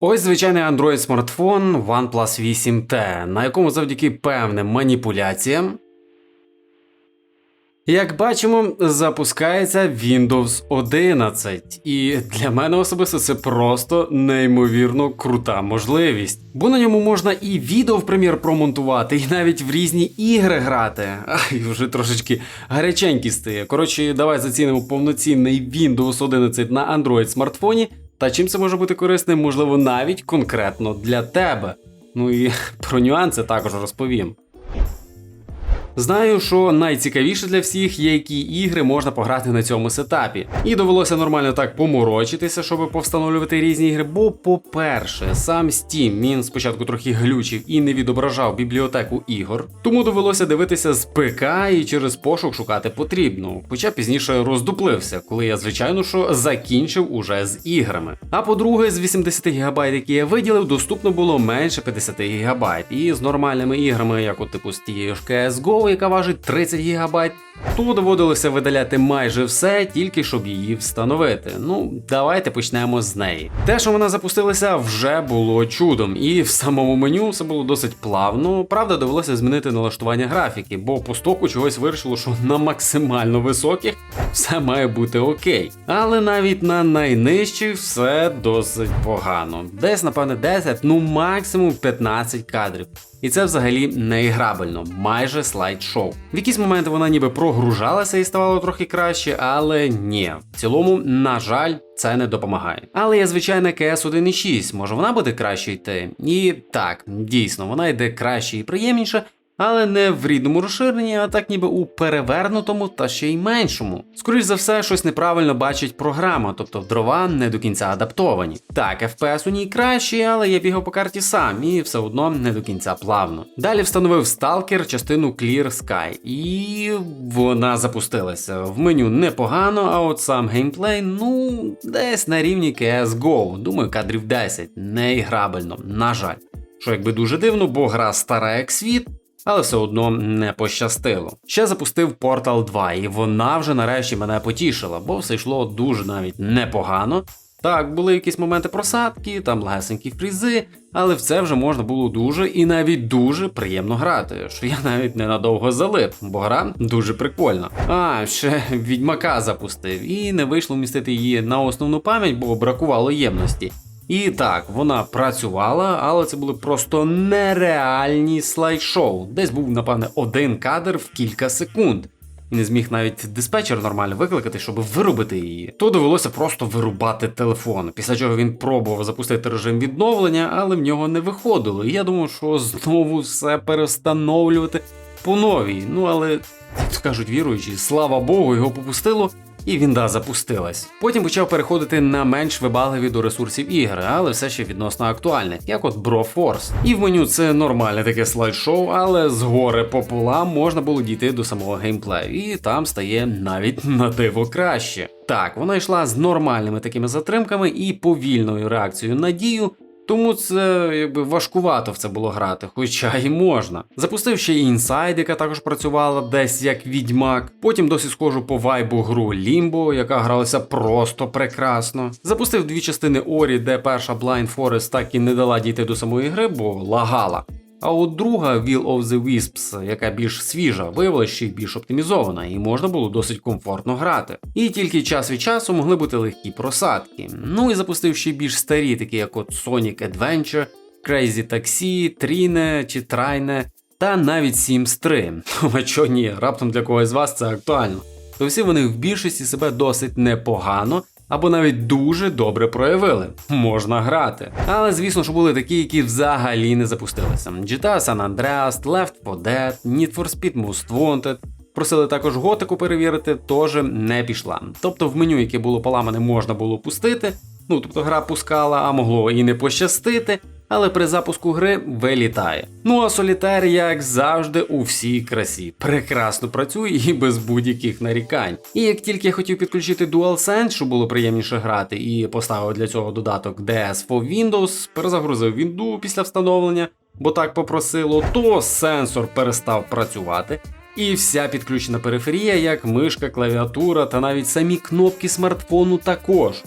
Ось звичайний Android смартфон OnePlus 8T, на якому завдяки певним маніпуляціям, як бачимо, запускається Windows 11. І для мене особисто це просто неймовірно крута можливість. Бо на ньому можна і відео в Premiere промонтувати, і навіть в різні ігри грати. Ай, вже трошечки гаряченький стає. Коротше, давай зацінимо повноцінний Windows 11 на Android смартфоні. Та чим це може бути корисним, можливо, навіть конкретно для тебе. Ну і про нюанси також розповім. Знаю, що найцікавіше для всіх є, які ігри можна пограти на цьому сетапі. І довелося нормально так поморочитися, щоб повстановлювати різні ігри. Бо, по-перше, сам Steam він спочатку трохи глючив і не відображав бібліотеку ігор, тому довелося дивитися з ПК і через пошук шукати потрібну. Хоча пізніше роздуплився, коли я, звичайно, що закінчив уже з іграми. А по-друге, з 80 ГБ, які я виділив, доступно було менше 50 ГБ. І з нормальними іграми, як от типу з тією ж CSGO, яка важить 30 ГБ, то доводилося видаляти майже все, тільки щоб її встановити. Ну, давайте почнемо з неї. Те, що вона запустилася, вже було чудом, і в самому меню все було досить плавно. Правда, довелося змінити налаштування графіки, бо по стоку чогось вирішило, що на максимально високих все має бути окей. Але навіть на найнижчих все досить погано. Десь, напевне, 10, ну максимум 15 кадрів. І це взагалі не іграбельно, майже слайд-шоу. В якісь моменти вона ніби прогружалася і ставало трохи краще, але ні. В цілому, на жаль, це не допомагає. Але є звичайна КС 1.6, може вона буде краще йти? І так, дійсно, вона йде краще і приємніше. Але не в рідному розширенні, а так ніби у перевернутому та ще й меншому. Скоріш за все, щось неправильно бачить програма, тобто дрова не до кінця адаптовані. Так, FPS у ній кращий, але я бігав по карті сам і все одно не до кінця плавно. Далі встановив Stalker частину Clear Sky, і вона запустилася. В меню непогано, а от сам геймплей, ну, десь на рівні CSGO. Думаю, кадрів 10, не іграбельно, на жаль. Що якби дуже дивно, бо гра стара як світ але все одно не пощастило. Ще запустив Portal 2, і вона вже нарешті мене потішила, бо все йшло дуже навіть непогано. Так, були якісь моменти просадки, там легесенькі фрізи, але в це вже можна було дуже і навіть дуже приємно грати, що я навіть ненадовго залип, бо гра дуже прикольна. А, ще відьмака запустив, і не вийшло вмістити її на основну пам'ять, бо бракувало ємності. І так, вона працювала, але це були просто нереальні слайд-шоу. Десь був, напевне, один кадр в кілька секунд. І не зміг навіть диспетчер нормально викликати, щоб вирубити її. То довелося просто вирубати телефон. Після чого він пробував запустити режим відновлення, але в нього не виходило. І я думав, що знову все перестановлювати по новій. Ну але, кажуть, віруючі, слава Богу, його попустило і Вінда запустилась. Потім почав переходити на менш вибагливі до ресурсів ігри, але все ще відносно актуальних, як от Broforce. І в меню це нормальне таке слайд-шоу, але з гори пополам можна було дійти до самого геймплею, і там стає навіть на диво краще. Так, вона йшла з нормальними такими затримками і повільною реакцією на дію, тому це якби важкувато в це було грати, хоча й можна. Запустив ще і Inside, яка також працювала десь як відьмак. Потім досі схожу по вайбу гру Лімбо, яка гралася просто прекрасно. Запустив дві частини Орі, де перша Blind Forest так і не дала дійти до самої гри, бо лагала. А от друга Will of the Wisps, яка більш свіжа, виявилася ще й більш оптимізована, і можна було досить комфортно грати. І тільки час від часу могли бути легкі просадки. Ну і запустив ще більш старі, такі як от Sonic Adventure, Crazy Taxi, Trine чи Trine, та навіть Sims 3. А чого ні, раптом для когось з вас це актуально. То всі вони в більшості себе досить непогано або навіть дуже добре проявили. Можна грати. Але звісно, що були такі, які взагалі не запустилися. GTA San Andreas, Left 4 Dead, Need for Speed Most Wanted. Просили також готику перевірити, теж не пішла. Тобто в меню, яке було поламане, можна було пустити. Ну тобто гра пускала, а могло і не пощастити але при запуску гри вилітає. Ну а солітер, як завжди, у всій красі. Прекрасно працює і без будь-яких нарікань. І як тільки я хотів підключити DualSense, щоб було приємніше грати, і поставив для цього додаток DS for Windows, перезагрузив Windows після встановлення, бо так попросило, то сенсор перестав працювати. І вся підключена периферія, як мишка, клавіатура та навіть самі кнопки смартфону також.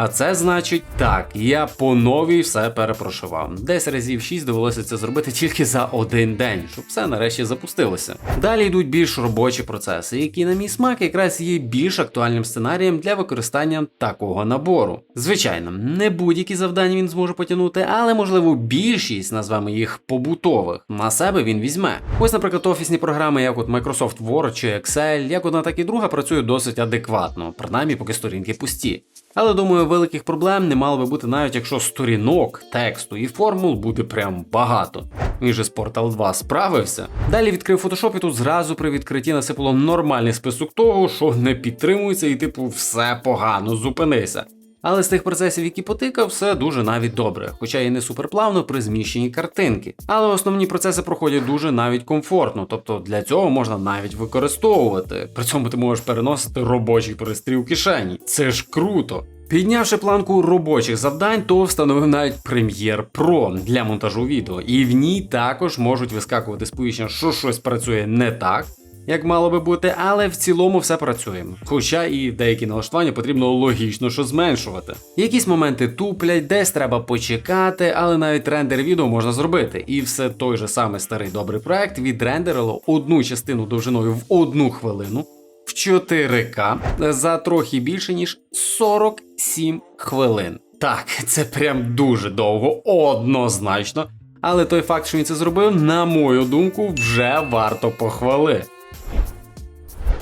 А це значить так, я по новій все перепрошивав. Десь разів 6 довелося це зробити тільки за один день, щоб все нарешті запустилося. Далі йдуть більш робочі процеси, які, на мій смак, якраз є більш актуальним сценарієм для використання такого набору. Звичайно, не будь-які завдання він зможе потягнути, але можливо більшість, назвемо їх побутових, на себе він візьме. Ось, наприклад, офісні програми, як от Microsoft Word чи Excel, як одна, так і друга працюють досить адекватно, принаймні поки сторінки пусті. Але думаю, великих проблем не мало би бути навіть якщо сторінок, тексту і формул буде прям багато. Він же з Portal 2 справився. Далі відкрив Photoshop і тут зразу при відкритті насипало нормальний список того, що не підтримується, і типу все погано, зупинися. Але з тих процесів, які потикав, все дуже навіть добре, хоча і не суперплавно при зміщенні картинки. Але основні процеси проходять дуже навіть комфортно, тобто для цього можна навіть використовувати. При цьому ти можеш переносити робочий пристрій у кишені. Це ж круто. Піднявши планку робочих завдань, то встановив навіть Premiere Pro для монтажу відео, і в ній також можуть вискакувати сповіщення, що щось працює не так. Як мало би бути, але в цілому все працює. Хоча і деякі налаштування потрібно логічно що зменшувати. Якісь моменти туплять, десь треба почекати, але навіть рендер відео можна зробити. І все той же самий старий добрий проект відрендерило одну частину довжиною в одну хвилину в 4К за трохи більше ніж 47 хвилин. Так, це прям дуже довго, однозначно. Але той факт, що він це зробив, на мою думку, вже варто похвали.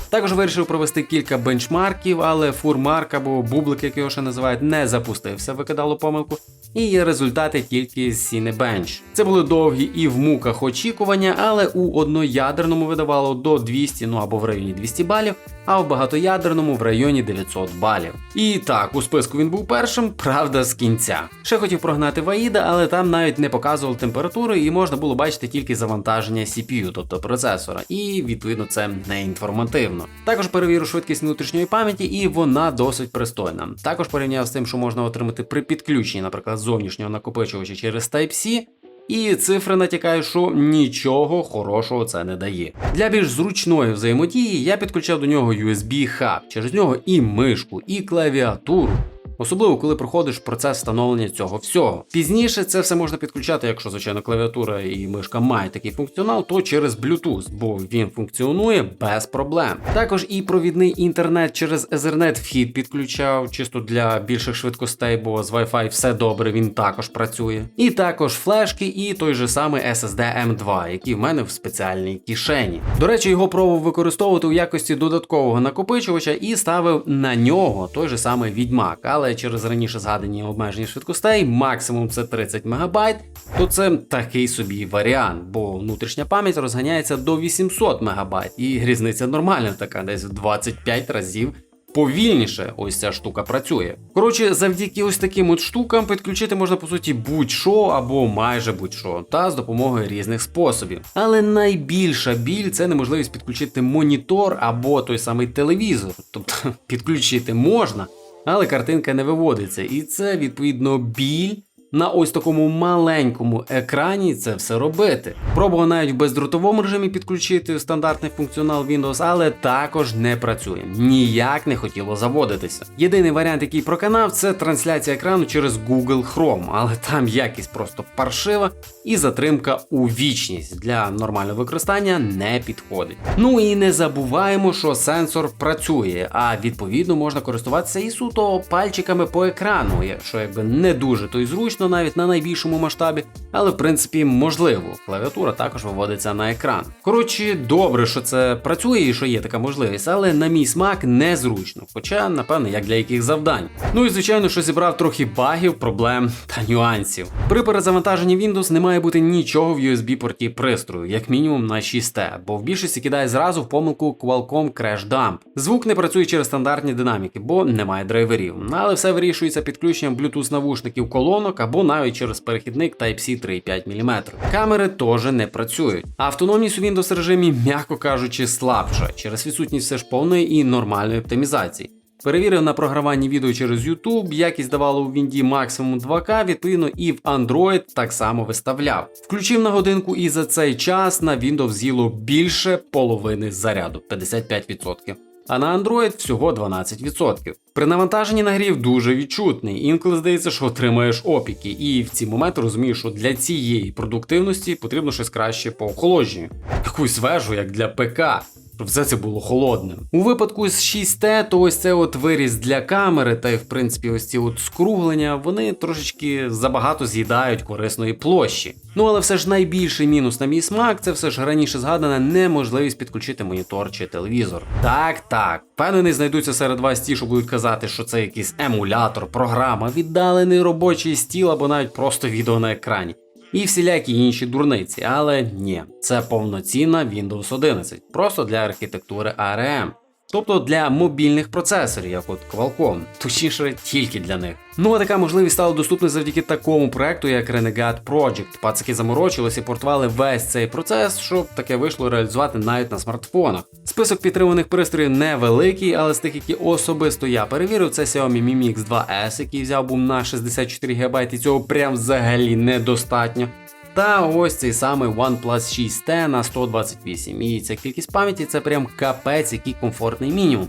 Також вирішив провести кілька бенчмарків, але фурмарк або бублик, як його ще називають, не запустився, викидало помилку. І є результати тільки з Cinebench. Це були довгі і в муках очікування, але у одноядерному видавало до 200, ну або в районі 200 балів, а в багатоядерному в районі 900 балів. І так, у списку він був першим, правда, з кінця. Ще хотів прогнати Ваїда, але там навіть не показували температури, і можна було бачити тільки завантаження CPU, тобто процесора, і відповідно це не інформативно. Також перевірив швидкість внутрішньої пам'яті, і вона досить пристойна. Також порівняв з тим, що можна отримати при підключенні, наприклад, зовнішнього накопичувача через Type-C, і цифри натякають, що нічого хорошого це не дає. Для більш зручної взаємодії я підключав до нього USB-хаб, через нього і мишку, і клавіатуру. Особливо, коли проходиш процес встановлення цього всього. Пізніше це все можна підключати, якщо, звичайно, клавіатура і мишка мають такий функціонал, то через Bluetooth, бо він функціонує без проблем. Також і провідний інтернет через Ethernet вхід підключав, чисто для більших швидкостей, бо з Wi-Fi все добре, він також працює. І також флешки, і той же самий SSD M2, який в мене в спеціальній кишені. До речі, його пробував використовувати у якості додаткового накопичувача і ставив на нього той же самий відьмак. Але через раніше згадані обмеження швидкостей, максимум це 30 МБ, то це такий собі варіант, бо внутрішня пам'ять розганяється до 800 МБ, і різниця нормальна така, десь в 25 разів. Повільніше ось ця штука працює. Коротше, завдяки ось таким от штукам підключити можна по суті будь-що або майже будь-що, та з допомогою різних способів. Але найбільша біль це неможливість підключити монітор або той самий телевізор. Тобто підключити можна, але картинка не виводиться. І це відповідно біль. На ось такому маленькому екрані це все робити. Пробував навіть в бездротовому режимі підключити стандартний функціонал Windows, але також не працює. Ніяк не хотіло заводитися. Єдиний варіант, який проканав, це трансляція екрану через Google Chrome, але там якість просто паршива і затримка у вічність для нормального використання не підходить. Ну і не забуваємо, що сенсор працює, а відповідно можна користуватися і суто пальчиками по екрану, що якби не дуже то й зручно навіть на найбільшому масштабі, але в принципі можливо. Клавіатура також виводиться на екран. Коротше, добре, що це працює і що є така можливість, але на мій смак незручно, хоча, напевно, як для яких завдань. Ну і звичайно, що зібрав трохи багів, проблем та нюансів. При перезавантаженні Windows не має бути нічого в USB-порті пристрою, як мінімум на 6T, бо в більшості кидає зразу в помилку Qualcomm Crash Dump. Звук не працює через стандартні динаміки, бо немає драйверів. Але все вирішується підключенням Bluetooth навушників колонок або навіть через перехідник Type-C 3,5 мм. Камери теж не працюють. Автономність у Windows режимі, м'яко кажучи, слабша через відсутність все ж повної і нормальної оптимізації. Перевірив на програванні відео через YouTube, якість давало у Вінді максимум 2К, відповідно, і в Android так само виставляв. Включив на годинку, і за цей час на Windows з'їло більше половини заряду 55%. А на Android всього 12%. При навантаженні нагрів дуже відчутний, інколи здається, що отримаєш опіки, і в ці моменти розумієш, що для цієї продуктивності потрібно щось краще по охолодженню. Якусь вежу, як для ПК. Все це було холодним. У випадку з 6T, то ось це от виріз для камери, та й в принципі ось ці от скруглення, вони трошечки забагато з'їдають корисної площі. Ну але все ж найбільший мінус на мій смак, це все ж раніше згадана неможливість підключити монітор чи телевізор. Так, так, впевнений, знайдуться серед вас ті, що будуть казати, що це якийсь емулятор, програма, віддалений робочий стіл або навіть просто відео на екрані. І всілякі інші дурниці, але ні, це повноцінна Windows 11, просто для архітектури ARM. Тобто для мобільних процесорів, як от Qualcomm, точніше тільки для них. Ну а така можливість стала доступна завдяки такому проекту, як Renegade Project. Пацики заморочилися і портували весь цей процес, щоб таке вийшло реалізувати навіть на смартфонах. Список підтриманих пристроїв невеликий, але з тих, які особисто я перевірив, це Xiaomi Mi Mix 2S, який взяв був на 64 ГБ, і цього прям взагалі недостатньо. Та ось цей самий OnePlus 6T на 128. І ця кількість пам'яті це прям капець, який комфортний мінімум.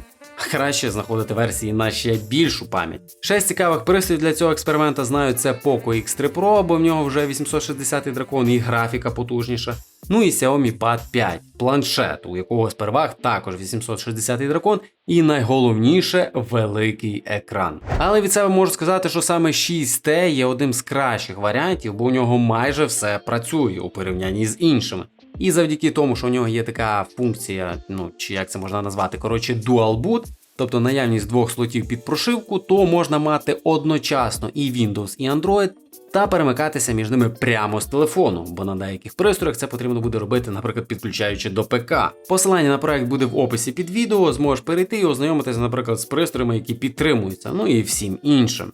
Краще знаходити версії на ще більшу пам'ять. Шесть цікавих пристроїв для цього експеримента знають це Poco X3 Pro, бо в нього вже 860 дракон і графіка потужніша. Ну і Xiaomi Pad 5, планшет, у якого з переваг також 860 дракон, і найголовніше великий екран. Але від себе можу сказати, що саме 6T є одним з кращих варіантів, бо у нього майже все працює у порівнянні з іншими. І завдяки тому, що у нього є така функція, ну чи як це можна назвати, коротше, Dual Boot, тобто наявність двох слотів під прошивку, то можна мати одночасно і Windows, і Android, та перемикатися між ними прямо з телефону, бо на деяких пристроях це потрібно буде робити, наприклад, підключаючи до ПК. Посилання на проект буде в описі під відео, зможеш перейти і ознайомитися, наприклад, з пристроями, які підтримуються, ну і всім іншим.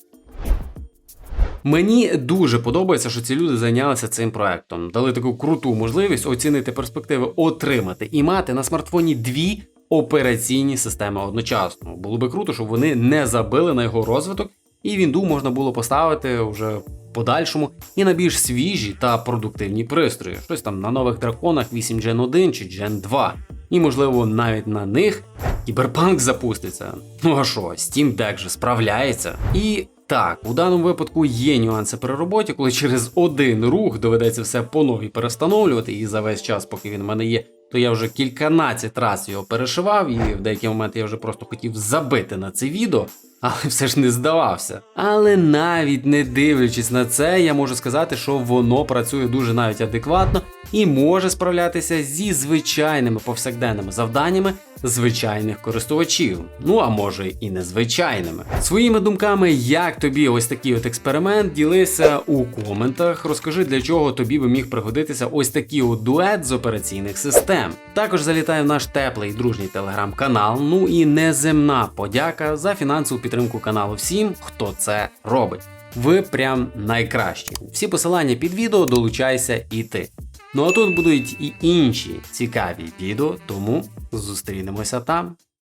Мені дуже подобається, що ці люди зайнялися цим проектом, дали таку круту можливість оцінити перспективи отримати і мати на смартфоні дві операційні системи одночасно. Було би круто, щоб вони не забили на його розвиток, і Вінду можна було поставити вже подальшому і на більш свіжі та продуктивні пристрої, щось там на нових драконах 8 Gen 1 чи Gen 2. І, можливо, навіть на них кіберпанк запуститься. Ну а що, Steam Deck же справляється. І так, у даному випадку є нюанси при роботі, коли через один рух доведеться все по новій перестановлювати, і за весь час, поки він в мене є, то я вже кільканадцять разів його перешивав, і в деякі моменти я вже просто хотів забити на це відео. Але все ж не здавався. Але навіть не дивлячись на це, я можу сказати, що воно працює дуже навіть адекватно і може справлятися зі звичайними повсякденними завданнями звичайних користувачів. Ну а може і незвичайними. Своїми думками, як тобі ось такий от експеримент, ділися у коментах. Розкажи, для чого тобі би міг пригодитися ось такий от дует з операційних систем. Також залітай в наш теплий дружній телеграм-канал. Ну і неземна подяка за фінансову підтримку каналу всім, хто це робить. Ви прям найкращі. Всі посилання під відео долучайся і ти. Ну а тут будуть і інші цікаві відео, тому зустрінемося там.